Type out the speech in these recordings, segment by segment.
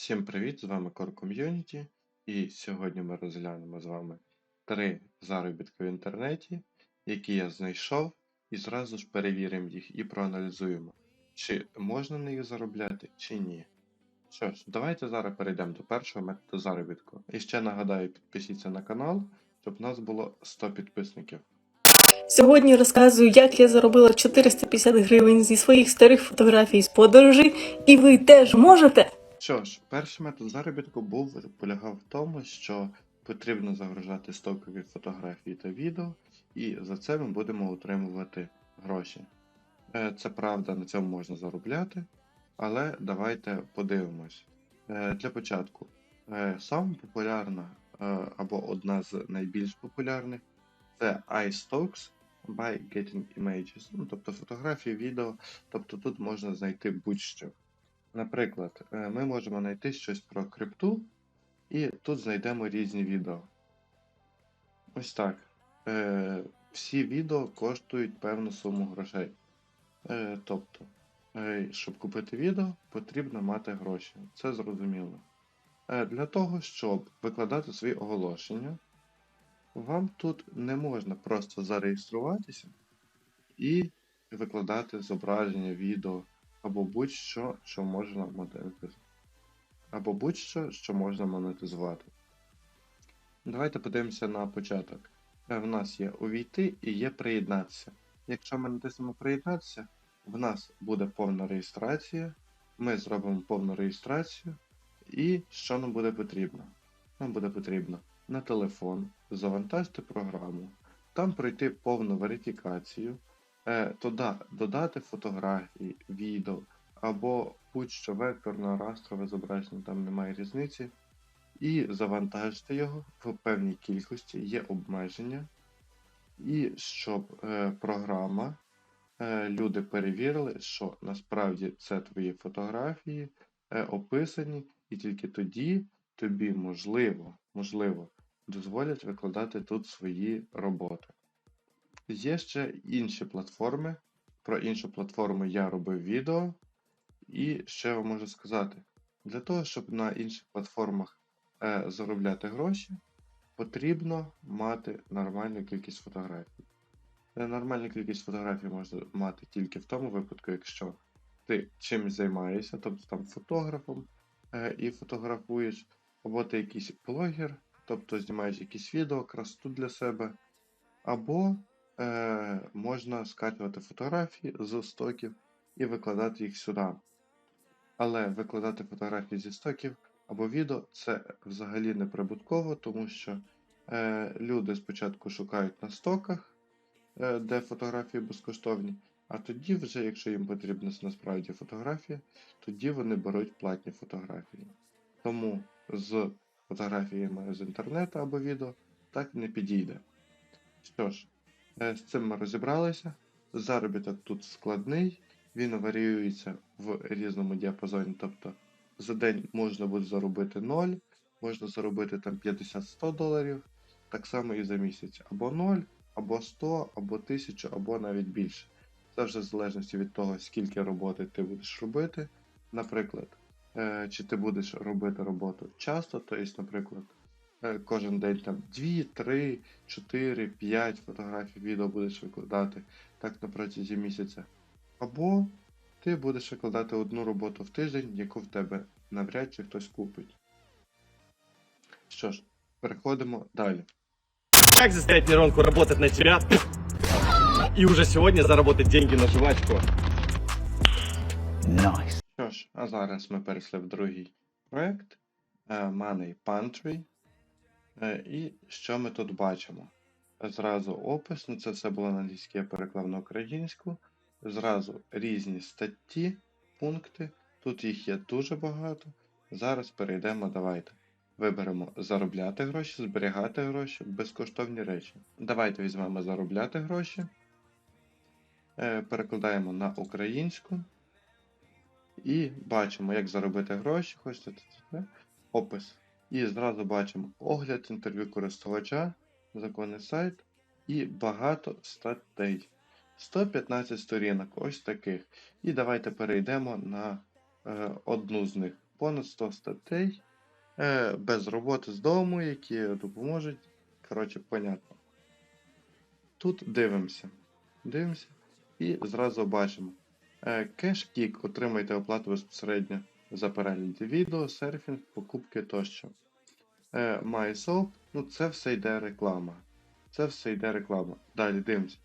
Всім привіт! З вами Core Community, і сьогодні ми розглянемо з вами три заробітки в інтернеті, які я знайшов, і зразу ж перевіримо їх і проаналізуємо, чи можна на них заробляти, чи ні. Що ж, давайте зараз перейдемо до першого методу заробітку. І ще нагадаю, підпишіться на канал, щоб у нас було 100 підписників. Сьогодні розказую, як я заробила 450 гривень зі своїх старих фотографій з подорожей, і ви теж можете. Що ж, перший метод заробітку був полягав в тому, що потрібно загружати стокові фотографії та відео, і за це ми будемо отримувати гроші. Е, Це правда, на цьому можна заробляти, але давайте подивимось. Е, Для початку, е, саме популярна або одна з найбільш популярних це iStocks by Getting Images. Ну, тобто фотографії, відео, тобто тут можна знайти будь-що. Наприклад, е, ми можемо знайти щось про крипту, і тут знайдемо різні відео. Ось так. Е, Всі відео коштують певну суму грошей. Е, Тобто, щоб купити відео, потрібно мати гроші. Це зрозуміло. Для того, щоб викладати свої оголошення, вам тут не можна просто зареєструватися і викладати зображення, відео або будь-що, що можна монетизувати. Або будь-що, що можна монетизувати. Давайте подивимося на початок. Е, В нас є увійти і є приєднатися. Якщо ми натиснемо приєднатися, в нас буде повна реєстрація. Ми зробимо повну реєстрацію. І що нам буде потрібно? Нам буде потрібно на телефон завантажити програму, там пройти повну верифікацію, додати фотографії, відео або будь-що векторне, растрове зображення, там немає різниці, і завантажити його в певній кількості, є обмеження, і щоб е, програма, е, люди перевірили, що насправді це твої фотографії е, описані, і тільки тоді тобі можливо, можливо, дозволять викладати тут свої роботи. Є ще інші платформи. Про іншу платформу я робив відео. І я вам можу сказати? Для того, щоб на інших платформах е, заробляти гроші, потрібно мати нормальну кількість фотографій. Е, Нормальну кількість фотографій можна мати тільки в тому випадку, якщо ти чимось займаєшся, тобто там фотографом е, і фотографуєш, або ти якийсь блогер, тобто знімаєш якісь відео, красоту для себе, або е, можна скачувати фотографії з стоків і викладати їх сюди. Але викладати фотографії зі стоків або відео це взагалі не прибутково, тому що е, люди спочатку шукають на стоках, е, де фотографії безкоштовні, а тоді, вже, якщо їм потрібна насправді фотографія, тоді вони беруть платні фотографії. Тому з фотографіями з інтернету або відео так не підійде. Що ж, з цим ми розібралися. Заробіток тут складний, він варіюється в різному діапазоні. Тобто за день можна буде заробити 0, можна заробити там 50-100 доларів, так само і за місяць. Або 0, або 100, або 1000, або навіть більше. Це вже в залежності від того, скільки роботи ти будеш робити. Наприклад, е, чи ти будеш робити роботу часто, тобто, наприклад, е, кожен день там 2, 3, 4, 5 фотографій відео будеш викладати так на протязі місяця. Або ти будеш викладати одну роботу в тиждень, яку в тебе навряд чи хтось купить. Що ж, переходимо далі. Как заставить нейронку работать на тебя и уже сегодня заработать деньги на жвачку? Що ж, а зараз ми перейшли в другий проект е, Money Pantry. Е, І що ми тут бачимо? Зразу опис, ну це все було на англійській, я переклав на українську. Зразу різні статті, пункти. Тут їх є дуже багато. Зараз перейдемо, давайте. Виберемо заробляти гроші, зберігати гроші, безкоштовні речі. Давайте візьмемо заробляти гроші. Е, Перекладаємо на українську. І бачимо, як заробити гроші. Хочете опис. І зразу бачимо огляд інтерв'ю користувача, законний сайт і багато статей. 115 сторінок, ось таких. І давайте перейдемо на е, одну з них. понад 100 статей е, без роботи з дому, які допоможуть. Коротше, понятно. Тут дивимося. Дивимося і зразу бачимо. Е, Кешкік отримайте оплату безпосередньо за перегляд відео, серфінг, покупки тощо. Е, MySoap, ну це все йде реклама. Це все йде реклама. Далі дивимося.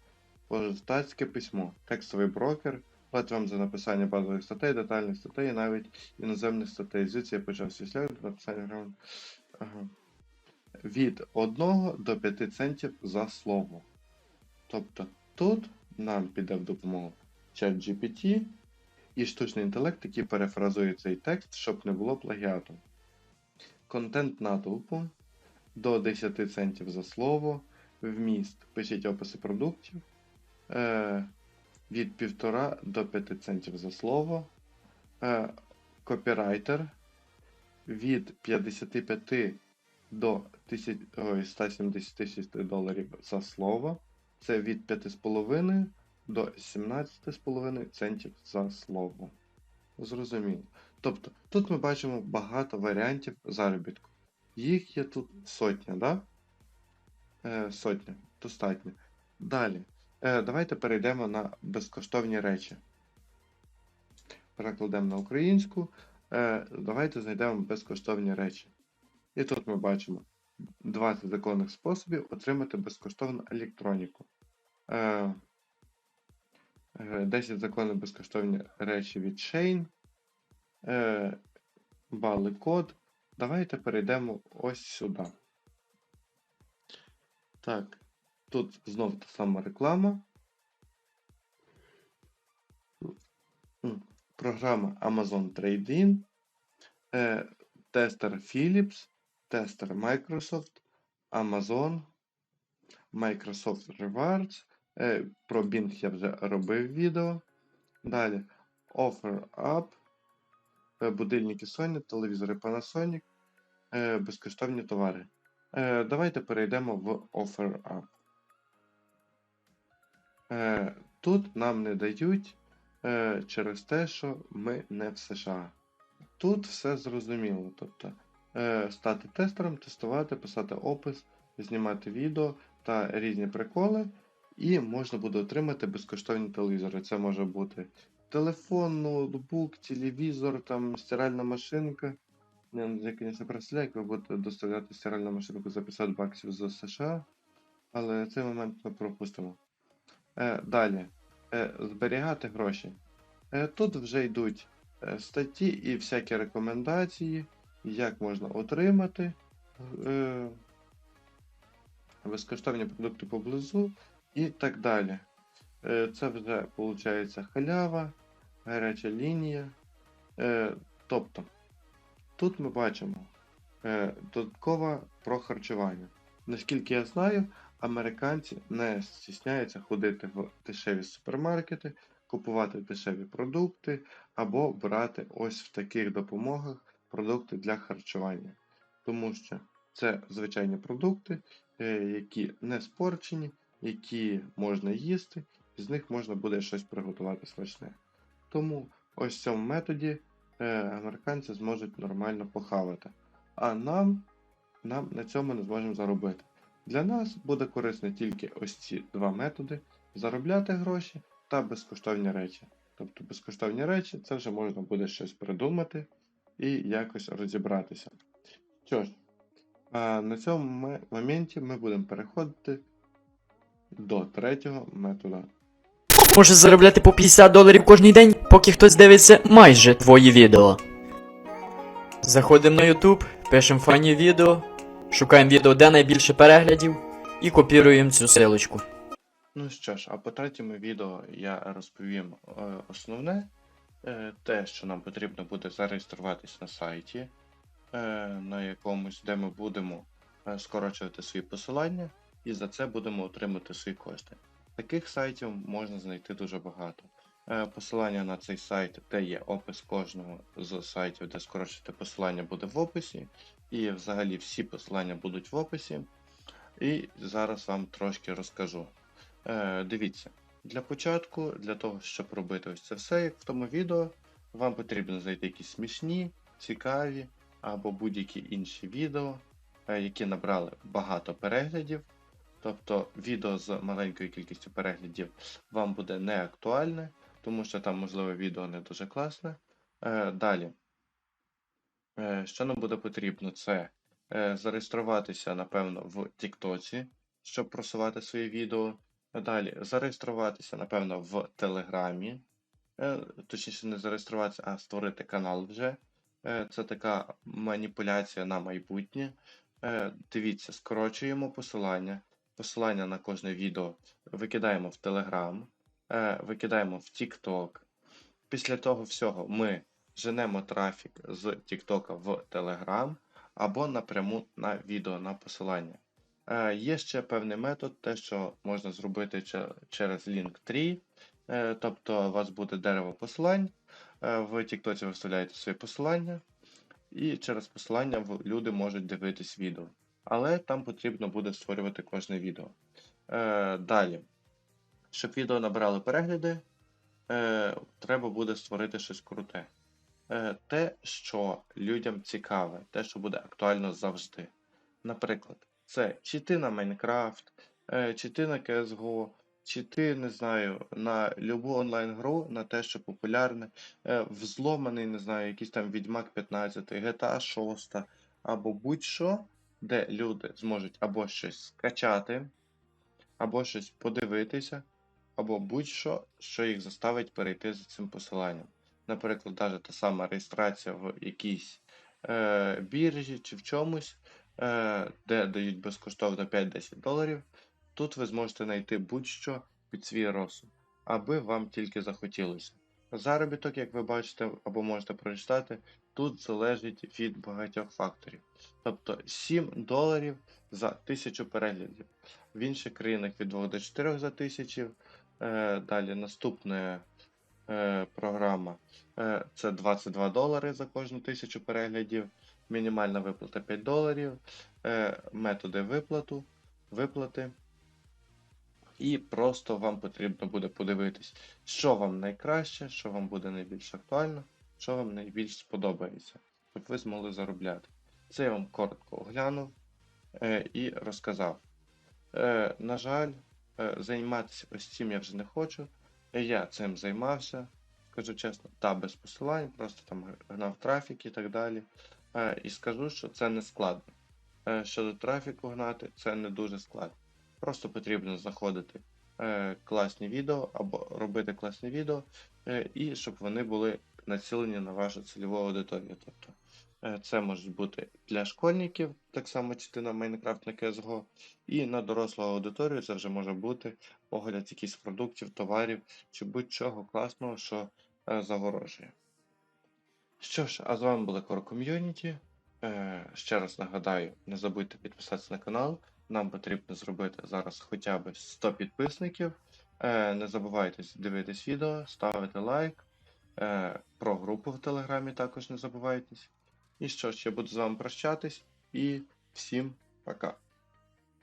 Позитатське письмо, текстовий брокер, платить вам за написання базових статей, детальних статей, навіть іноземних статей. Звідси я почав свій шлях до написання грам- ага. від 1 до 5 центів за слово. Тобто тут нам піде в допомогу ChatGPT і штучний інтелект, який перефразує цей текст, щоб не було плагіату. Контент натовпу до 10 центів за слово, вміст, пишіть описи продуктів. Е, від 1,5 до 5 центів за слово. Е, копірайтер від 55 до 1000, ой, 176 доларів за слово. Це від 5,5 до 17,5 центів за слово. Зрозуміло. Тобто, тут ми бачимо багато варіантів заробітку. Їх є тут сотня, да? Е, сотня. Достатньо. Далі. Е, давайте перейдемо на безкоштовні речі. Перекладемо на українську. Е, давайте знайдемо безкоштовні речі. І тут ми бачимо 20 законних способів отримати безкоштовну електроніку. Е, 10 законних безкоштовні речі від Shane. Е, бали код. Давайте перейдемо ось сюди. Так, тут знов та сама реклама. Програма Amazon Trade-in, е, тестер Philips, тестер Microsoft, Amazon, Microsoft Rewards. Е, про Bing я вже робив відео. Далі Offer Up, е, будильники Sony, телевізори Panasonic, е, безкоштовні товари. Давайте перейдемо в Offer Up. Тут нам не дають через те, що ми не в США. Тут все зрозуміло. Тобто стати тестером, тестувати, писати опис, знімати відео та різні приколи, і можна буде отримати безкоштовні телевізори. Це може бути телефон, ноутбук, телевізор, там стиральна машинка. Я, я звісно, представляю, як ви будете доставляти стиральну машинку за 50 баксів з США, але цей момент ми пропустимо. Е, далі. Е, зберігати гроші. Е, тут вже йдуть е, статті і всякі рекомендації, як можна отримати е, безкоштовні продукти поблизу і так далі. Е, це вже виходить халява, гаряча лінія. Е, тобто, тут ми бачимо е, додатково про харчування. Наскільки я знаю, американці не стісняються ходити в дешеві супермаркети, купувати дешеві продукти або брати ось в таких допомогах продукти для харчування. Тому що це звичайні продукти, які не спорчені, які можна їсти, і з них можна буде щось приготувати смачне. Тому ось в цьому методі е, американці зможуть нормально похавати. А нам, нам на цьому не зможемо заробити. Для нас буде корисно тільки ось ці два методи: заробляти гроші та безкоштовні речі. Тобто безкоштовні речі це вже можна буде щось придумати і якось розібратися. Що ж, на цьому моменті ми будемо переходити до третього методу. Можеш заробляти по 50 доларів кожний день, поки хтось дивиться майже твої відео. Заходимо на YouTube, пишемо фані відео, шукаємо відео, де найбільше переглядів, і копіруємо цю силочку. Ну що ж, а по третьому відео я розповім е, основне, е, те, що нам потрібно буде зареєструватись на сайті, е, на якомусь, де ми будемо е, скорочувати свої посилання, і за це будемо отримати свої кошти. Таких сайтів можна знайти дуже багато. Е, Посилання на цей сайт, де є опис кожного з сайтів, де скорочити посилання, буде в описі. І взагалі всі посилання будуть в описі. І зараз вам трошки розкажу. Е, дивіться, для початку, для того, щоб робити ось це все, як в тому відео, вам потрібно знайти якісь смішні цікаві або будь-які інші відео, е, які набрали багато переглядів. Тобто відео з маленькою кількістю переглядів вам буде не актуальне, тому що там, можливо, відео не дуже класне. Е, Далі, Е, що нам буде потрібно, це е, зареєструватися, напевно, в Тіктоці, щоб просувати свої відео. Далі зареєструватися, напевно, в Телеграмі. Е, Точніше, не зареєструватися, а створити канал вже. Е, Це така маніпуляція на майбутнє. Е, Дивіться, скорочуємо посилання. Посилання на кожне відео викидаємо в Телеграм, е, викидаємо в TikTok. Після того всього ми женемо трафік з Тіктока в Телеграм або напряму на відео на посилання. Е, Є ще певний метод, те, що можна зробити через Linktree, Е, тобто у вас буде дерево посилань, в Тіктоці ви вставляєте свої посилання, і через посилання люди можуть дивитись відео. Але там потрібно буде створювати кожне відео. Е, Далі, щоб відео набирали перегляди, е, треба буде створити щось круте. Е, те, що людям цікаве, те, що буде актуально завжди. Наприклад, це чи ти на Майнкрафт, е, чи ти на CSGO, чи ти, не знаю, на любу онлайн-гру, на те, що популярне, е, взломаний, не знаю, якийсь там Відьмак 15, GTA 6, або будь-що, де люди зможуть або щось скачати, або щось подивитися, або будь-що, що їх заставить перейти за цим посиланням. Наприклад, навіть та сама реєстрація в якійсь е, біржі чи в чомусь, е, де дають безкоштовно 5-10 доларів. Тут ви зможете знайти будь-що під свій розсуд, аби вам тільки захотілося. Заробіток, як ви бачите або можете прочитати, тут залежить від багатьох факторів. Тобто 7 доларів за 1000 переглядів. В інших країнах від 2 до 4 за 1000. Е, далі наступна е, програма е, це 22 долари за кожну 1000 переглядів. Мінімальна виплата 5 доларів. Методи виплату, виплати. І просто вам потрібно буде подивитись, що вам найкраще, що вам буде найбільш актуально, що вам найбільш сподобається, щоб ви змогли заробляти. Це я вам коротко оглянув е, і розказав. Е, на жаль, е, займатися ось цим я вже не хочу. Я цим займався, скажу чесно, та без посилань, просто там гнав трафік і так далі. Е, і скажу, що це не складно. Е, щодо трафіку гнати, це не дуже складно. Просто потрібно знаходити е, класні відео або робити класні відео, е, і щоб вони були націлені на вашу цільову аудиторію. Тобто е, це можуть бути для школьників, так само чи ти на CSGO, і на дорослу аудиторію це вже може бути огляд якихось продуктів, товарів чи будь-чого класного, що е, заворожує. Що ж, а з вами була Core Community. Е, ще раз нагадаю, не забудьте підписатися на канал. Нам потрібно зробити зараз хоча б 100 підписників. Е, не забувайте дивитись відео, ставити лайк. Е, про групу в Телеграмі також не забувайтесь. І що ж, я буду з вами прощатись і всім пока.